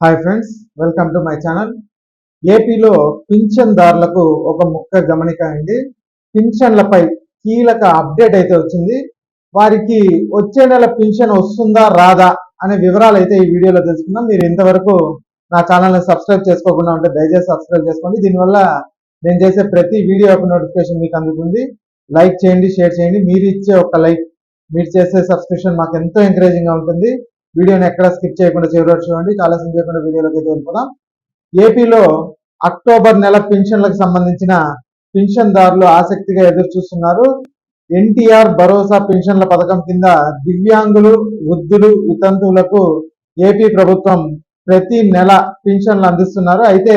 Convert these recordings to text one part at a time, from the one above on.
Hi friends welcome to my channel ఏపీలో పింఛన్దారులకు ఒక ముక్క గమనిక అండి. పింఛన్లపై కీలక అప్డేట్ అయితే వచ్చింది. వారికి వచ్చే నెల పింఛన్ వస్తుందా రాదా అనే వివరాలు అయితే ఈ వీడియోలో తెలుసుకుందాం. మీరు ఇంతవరకు నా ఛానల్ని సబ్స్క్రైబ్ చేసుకోకుండా ఉంటే దయచేసి సబ్స్క్రైబ్ చేసుకోండి. దీనివల్ల నేను చేసే ప్రతి వీడియో యొక్క నోటిఫికేషన్ మీకు అందుతుంది. లైక్ చేయండి షేర్ చేయండి. మీరు ఇచ్చే ఒక లైక్ మీరు చేసే సబ్స్క్రిప్షన్ మాకు ఎంతో ఎంకరేజింగ్గా ఉంటుంది. వీడియోని ఎక్కడ స్కిప్ చేయకుండా చివరి చూడండి. ఆలస్యం చేయకుండా వీడియోలోకి అయితే వెళ్ళిపోదాం. ఏపీలో అక్టోబర్ నెల పెన్షన్లకు సంబంధించిన పెన్షన్దారులు ఆసక్తిగా ఎదురు చూస్తున్నారు ఎన్టీఆర్ భరోసా పెన్షన్ల పథకం కింద దివ్యాంగులు వృద్ధులు వితంతువులకు ఏపీ ప్రభుత్వం ప్రతి నెల పెన్షన్లు అందిస్తున్నారు. అయితే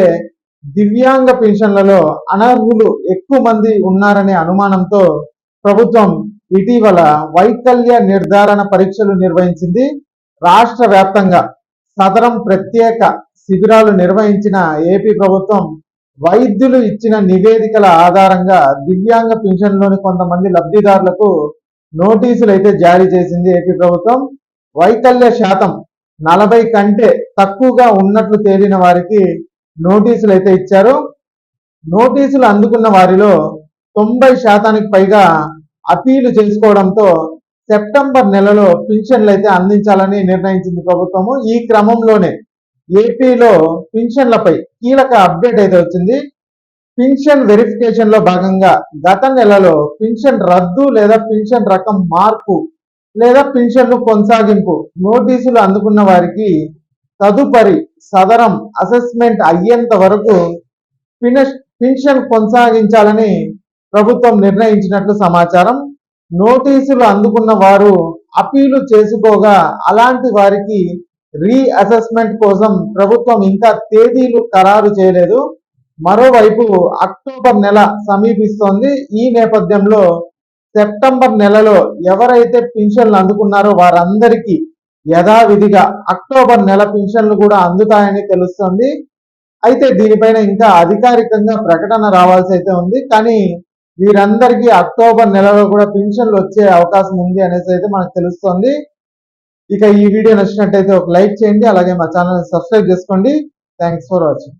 దివ్యాంగ పెన్షన్లలో అనర్హులు ఎక్కువ మంది ఉన్నారనే అనుమానంతో ప్రభుత్వం ఇటీవల వైకల్య నిర్ధారణ పరీక్షలు నిర్వహించింది. రాష్ట్ర వ్యాప్తంగా సదరం ప్రత్యేక శిబిరాలు నిర్వహించిన ఏపీ ప్రభుత్వం వైద్యులు ఇచ్చిన నివేదికల ఆధారంగా దివ్యాంగ పింఛన్లోని కొంతమంది లబ్ధిదారులకు నోటీసులు అయితే జారీ చేసింది ఏపీ ప్రభుత్వం. వైకల్య శాతం నలభై కంటే తక్కువగా ఉన్నట్లు తేలిన వారికి నోటీసులు అయితే ఇచ్చారు. నోటీసులు అందుకున్న వారిలో తొంభై శాతానికి పైగా అపీలు చేసుకోవడంతో సెప్టెంబర్ నెలలో పింఛన్లు అయితే అందించాలని నిర్ణయించింది ప్రభుత్వము. ఈ క్రమంలోనే ఏపీలో పింఛన్లపై కీలక అప్డేట్ అయితే వచ్చింది. పింఛన్ వెరిఫికేషన్లో భాగంగా గత నెలలో పింఛన్ రద్దు లేదా పింఛన్ రకం మార్పు లేదా పింఛన్లు కొనసాగింపు నోటీసులు అందుకున్న వారికి తదుపరి సదరం అసెస్మెంట్ అయ్యేంత వరకు పింఛన్ కొనసాగించాలని ప్రభుత్వం నిర్ణయించినట్లు సమాచారం. నోటీసులు అందుకున్న వారు అపీలు చేసుకోగా అలాంటి వారికి రీఅసెస్మెంట్ కోసం ప్రభుత్వం ఇంకా తేదీలు ఖరారు చేయలేదు. మరోవైపు అక్టోబర్ నెల సమీపిస్తోంది. ఈ నేపథ్యంలో సెప్టెంబర్ నెలలో ఎవరైతే పింఛన్లు అందుకున్నారో వారందరికీ యథావిధిగా అక్టోబర్ నెల పింఛన్లు కూడా అందుతాయని తెలుస్తోంది. అయితే దీనిపైన ఇంకా అధికారికంగా ప్రకటన రావాల్సి అయితే ఉంది. కానీ వీరందరికీ అక్టోబర్ నెలలో కూడా పెన్షన్లు వచ్చే అవకాశం ఉంది అనేసి అయితే మనకు తెలుస్తోంది. ఇక ఈ వీడియో నచ్చినట్టయితే ఒక లైక్ చేయండి అలాగే మా ఛానల్ సబ్స్క్రైబ్ చేసుకోండి. Thanks for watching.